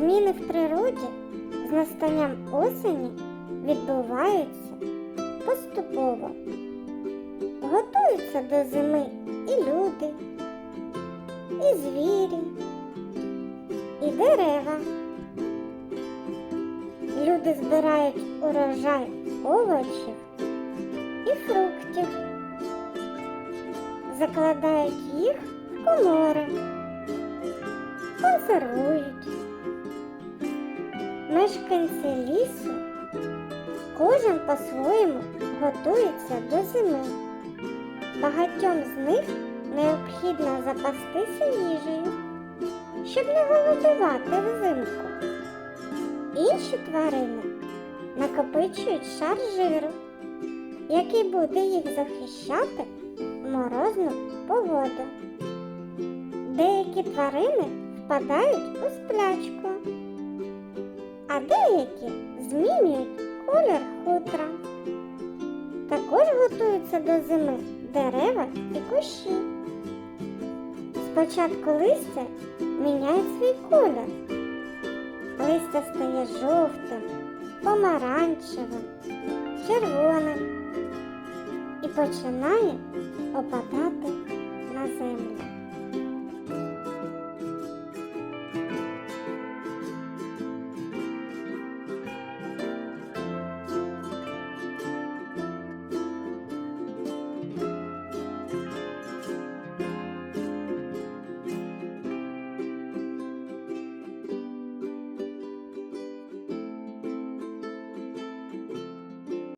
Зміни в природі з настанням осені відбуваються поступово. Готуються до зими і люди, і звірі, і дерева. Люди збирають урожай овочів і фруктів, закладають їх в комори, консервують. Мешканці лісу кожен по-своєму готується до зими. Багатьом з них необхідно запастися їжею, щоб не голодувати взимку. Інші тварини накопичують шар жиру, який буде їх захищати в морозну погоду. Деякі тварини впадають у сплячку, деякі змінюють колір хутра. Також готуються до зими дерева і кущі. Спочатку листя міняє свій колір. Листя стає жовтим, помаранчевим, червоним і починає опадати на землю.